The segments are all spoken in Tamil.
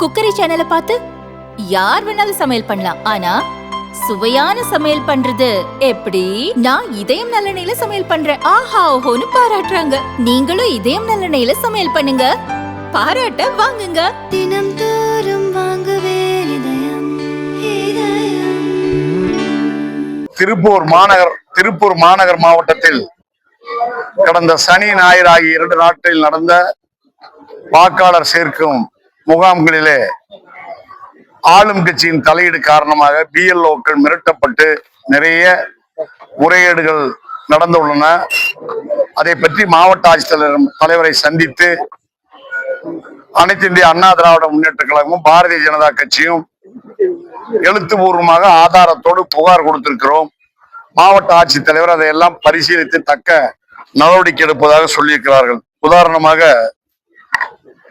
குக்கரி சேனலை பார்த்து யார் வேணாலும் சமையல் பண்ணலாம். ஆனா சுவையான சமையல் பண்றது எப்படி? நான் இதயம் நல்லெண்ணெயில சமையல் பண்றேன். ஆஹா ஓஹோன்னு பாராட்டுறாங்க. நீங்களும் இதயம் நல்லெண்ணெயில சமையல் பண்ணுங்க. பாராட்ட வாங்குங்க. தினம் தோறும் வாங்குவே இதயம் இதயம். திருப்பூர் மாநகர் திருப்பூர் மாநகர் மாவட்டத்தில் கடந்த சனி ஞாயிறு ஆகிய இரண்டு நாட்களில் நடந்த வாக்காளர் சேர்க்கும் முகாம்களிலே ஆளும் கட்சியின் தலையீடு காரணமாக பிஎல்ஓக்கள் மிரட்டப்பட்டு நிறைய முறைகேடுகள் நடந்துள்ளன. அதை பற்றி மாவட்ட ஆட்சித்தலைவர் தலைவரை சந்தித்து அனைத்து இந்திய அண்ணா திராவிட முன்னேற்ற கழகமும் பாரதிய ஜனதா கட்சியும் எழுத்துப்பூர்வமாக ஆதாரத்தோடு புகார் கொடுத்திருக்கிறோம். மாவட்ட ஆட்சித்தலைவர் அதையெல்லாம் பரிசீலித்து தக்க நடவடிக்கை எடுப்பதாக சொல்லியிருக்கிறார்கள். உதாரணமாக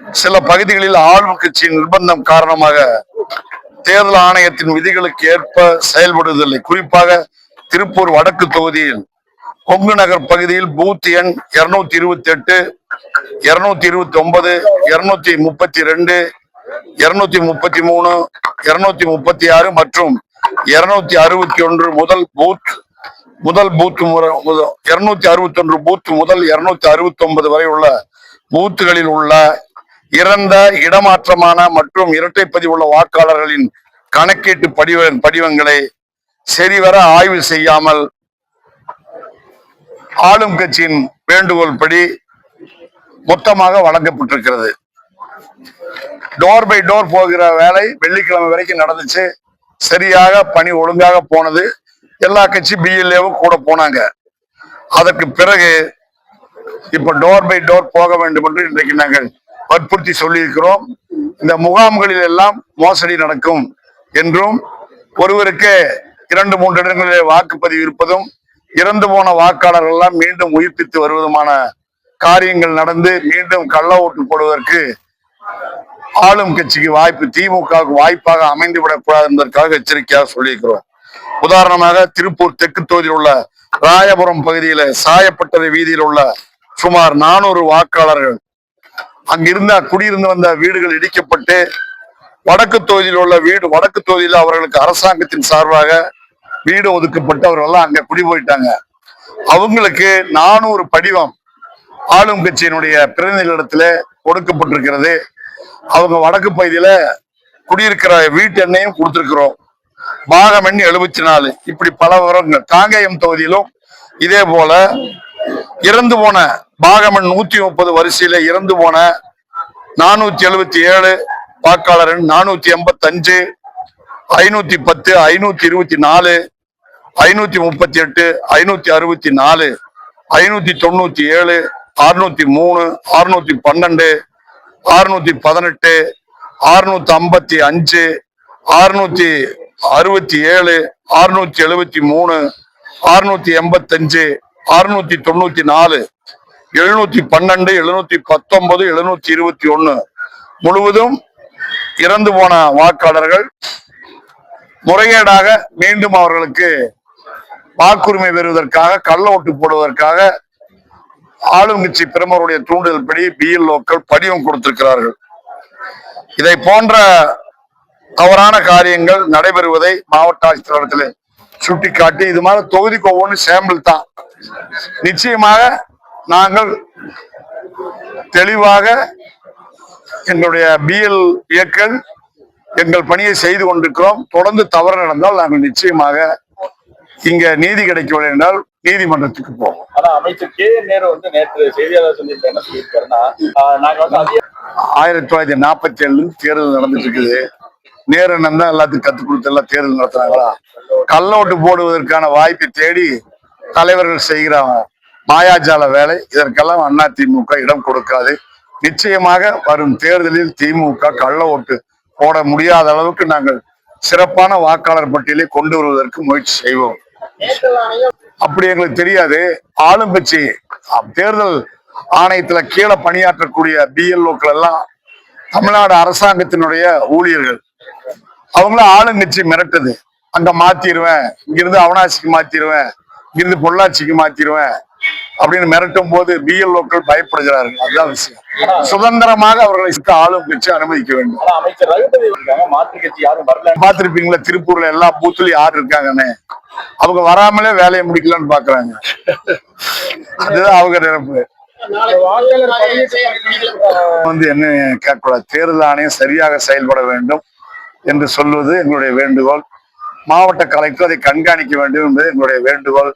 சில பகுதிகளில் ஆளும் கட்சியின் நிர்பந்தம் காரணமாக தேர்தல் ஆணையத்தின் விதிகளுக்கு ஏற்ப செயல்படுவதில்லை. குறிப்பாக திருப்பூர் வடக்கு தொகுதியில் கொங்கு நகர் பகுதியில் பூத் எண் இருநூத்தி இருபத்தி எட்டு இருநூத்தி இருபத்தி ஒன்பது இருநூத்தி முப்பத்தி ரெண்டு இருநூத்தி முப்பத்தி மூணு இருநூத்தி முப்பத்தி ஆறு மற்றும் இருநூத்தி அறுபத்தி ஒன்று முதல் பூத் முதல் பூத் இருநூத்தி அறுபத்தி ஒன்று பூத் முதல் இருநூத்தி அறுபத்தி ஒன்பது வரை உள்ள பூத்துகளில் உள்ள இறந்த இடமாற்றமான மற்றும் இரட்டை பதிவுள்ள வாக்காளர்களின் கணக்கீட்டு படிவ படிவங்களை சரிவர ஆய்வு செய்யாமல் ஆளும் கட்சியின் வேண்டுகோள் படி மொத்தமாக வழங்கப்பட்டிருக்கிறது. டோர் பை டோர் போகிற வேலை வெள்ளிக்கிழமை வரைக்கும் நடந்துச்சு. சரியாக பணி ஒழுங்காக போனது. எல்லா கட்சி பிஎல்ஏவும் கூட போனாங்க. அதற்கு பிறகு இப்ப டோர் பை டோர் போக வேண்டும் என்று இன்றைக்கு நாங்கள் வற்புறுத்தி சொல்லியிருக்கிறோம். இந்த முகாம்களில் எல்லாம் மோசடி நடக்கும் என்றும் ஒருவருக்கு இரண்டு மூன்று இடங்களிலே வாக்குப்பதிவு இருப்பதும் இறந்து போன வாக்காளர்கள் எல்லாம் மீண்டும் உயிர்ப்பித்து வருவதுமான காரியங்கள் நடந்து மீண்டும் கள்ள ஓட்டு போடுவதற்கு ஆளும் கட்சிக்கு வாய்ப்பு திமுகவுக்கு வாய்ப்பாக அமைந்து விடக்கூடாது என்பதற்காக எச்சரிக்கையாக சொல்லியிருக்கிறோம். உதாரணமாக திருப்பூர் தெற்கு தொகுதியில் உள்ள ராயபுரம் பகுதியில சாயப்பட்டறை வீதியில் உள்ள சுமார் நானூறு வாக்காளர்கள் அங்கிருந்த குடியிருந்து வந்த வீடுகள் இடிக்கப்பட்டு வடக்கு தொகுதியில் உள்ள வீடு வடக்கு தொகுதியில் அவர்களுக்கு அரசாங்கத்தின் சார்பாக வீடு ஒதுக்கப்பட்டு அவர்கள் எல்லாம் அங்க குடி போயிட்டாங்க அவங்களுக்கு நானூறு படிவம் ஆளும் கட்சியினுடைய பிரதிநிதிகளிடத்துல கொடுக்கப்பட்டிருக்கிறது. அவங்க வடக்கு பகுதியில குடியிருக்கிற வீட்டு எண்ணையும் கொடுத்திருக்கிறோம். பாகம் எழுபத்தி நாலு. இப்படி பல விவரங்கள். காங்கேயம் தொகுதியிலும் இதே போல இறந்து போன பாகமன் நூத்தி முப்பது வரிசையில இறந்து போன நானூத்தி எழுபத்தி ஏழு வாக்காளர் நானூத்தி எண்பத்தி அஞ்சு ஐநூத்தி பத்து ஐநூத்தி இருபத்தி நாலு ஐநூத்தி முப்பத்தி எட்டு ஐநூத்தி அறுபத்தி நாலு ஐநூத்தி தொண்ணூத்தி ஏழு அறுநூத்தி மூணு அறுநூத்தி பன்னெண்டு அறுநூத்தி பதினெட்டு அறுநூத்தி ஐம்பத்தி அஞ்சு அறுநூத்தி அறுபத்தி ஏழு அறுநூத்தி எழுபத்தி மூணு அறுநூத்தி எண்பத்தஞ்சு அறுநூத்தி தொண்ணூத்தி நாலு எழுநூத்தி பன்னெண்டு எழுநூத்தி பத்தொன்பது எழுநூத்தி இருபத்தி ஒண்ணு முழுவதும் இறந்து போன வாக்காளர்கள் முறைகேடாக மீண்டும் அவர்களுக்கு வாக்குரிமை பெறுவதற்காக கள்ள ஓட்டு போடுவதற்காக ஆளும் கட்சி தூண்டுதல் படி பிஎல்ஓக்கள் படிவம் கொடுத்திருக்கிறார்கள். இதை போன்ற தவறான காரியங்கள் நடைபெறுவதை மாவட்ட ஆட்சித்தலைவரத்தில் சுட்டிக்காட்டி இது மாதிரி தொகுதிக்கு ஒவ்வொன்றும் சாம்பிள் தான். நிச்சயமாக நாங்கள் தெளிவாக எங்களுடைய பிஎல் இயக்கல் எங்கள் பணியை செய்து கொண்டிருக்கிறோம். தொடர்ந்து தவறு நடந்தால் நாங்கள் நிச்சயமாக இங்க நீதி கிடைக்கவில்லை என்றால் நீதிமன்றத்துக்கு போவோம். ஆனா அமைச்சர் கே நேரு வந்து நேற்று செய்தியாளர் சந்திப்பில் என்ன சொல்லியிருக்காருன்னா நாங்க வந்து ஆயிரத்தி தொள்ளாயிரத்தி நாற்பத்தி ஏழுல தேர்தல் நடந்துட்டு இருக்குது. நேரு தான் எல்லாத்துக்கும் கத்துக் கொடுத்து எல்லாம் தேர்தல் நடத்துறாங்களா? கள்ள ஓட்டு போடுவதற்கான வாய்ப்பை தேடி தலைவர்கள் செய்கிற மாயாஜால வேலை இதற்கெல்லாம் அண்ணா திமுக இடம் கொடுக்காது. நிச்சயமாக வரும் தேர்தலில் திமுக கள்ள ஓட்டு போட முடியாத அளவுக்கு நாங்கள் சிறப்பான வாக்காளர் பட்டியலை கொண்டு வருவதற்கு முயற்சி செய்வோம். அப்படி எங்களுக்கு தெரியாது. ஆளும் கட்சி தேர்தல் ஆணையத்துல கீழே பணியாற்றக்கூடிய பிஎல்ஓக்கள் எல்லாம் தமிழ்நாடு அரசாங்கத்தினுடைய ஊழியர்கள். அவங்கள ஆளுங்கட்சி மிரட்டுது. அங்க மாத்திருவேன். இங்கிருந்து அவனாசிக்கு மாத்திருவேன். இங்கிருந்து பொள்ளாச்சிக்கு மாத்திருவேன் அப்படின்னு மிரட்டும் போது பிஎல்ஓக்கள் பயப்படுகிறார்கள். அதுதான் விஷயம். சுதந்திரமாக அவர்களை ஆளும் கட்சி அனுமதிக்க வேண்டும். பார்த்திருப்பீங்களா? திருப்பூர்ல எல்லா பூத்துலயும் யார் இருக்காங்கன்னு. அவங்க வராமலே வேலையை முடிக்கலாம்னு பாக்குறாங்க அதுதான் அவங்க நினைப்பு. வந்து என்ன கேட்கக்கூடாது? தேர்தல் ஆணையம் சரியாக செயல்பட வேண்டும் என்று சொல்வது எங்களுடைய வேண்டுகோள். மாவட்ட கலெக்டர் அதை கண்காணிக்க வேண்டும் என்பது எங்களுடைய வேண்டுகோள்.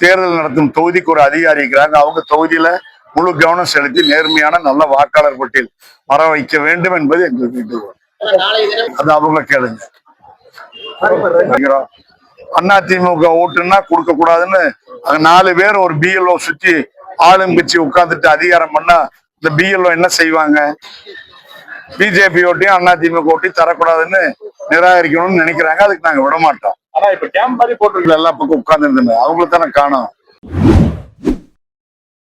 தேர்தல் நடத்தும் தொகுதிக்கு ஒரு அதிகாரி இருக்கிறாங்க. அவங்க தொகுதியில முழு கவனம் செலுத்தி நேர்மையான நல்ல வாக்காளர் பட்டியல் வர வைக்க வேண்டும் என்பது எங்களுக்கு வேண்டுகோள். அது அவங்கள கேளுங்க. அண்ணா திமுக ஓட்டுன்னா கொடுக்க கூடாதுன்னு நாலு பேர் ஒரு பிஎல்ஓ சுத்தி ஆளுங்கட்சி உட்கார்ந்துட்டு அதிகாரம் பண்ணா இந்த பிஎல்ஓ என்ன செய்வாங்க? பிஜேபி ஓட்டையும் அண்ணா திமுக ஓட்டையும் தரக்கூடாதுன்னு நிராகரிக்கணும்னு நினைக்கிறாங்க. அதுக்கு நாங்க விட மாட்டோம் ஆனா இப்ப கேம்ப் மாதிரி போட்டு எல்லா பக்கம் உட்கார்ந்து இருந்தோம் அவங்கள தானே காணோம்.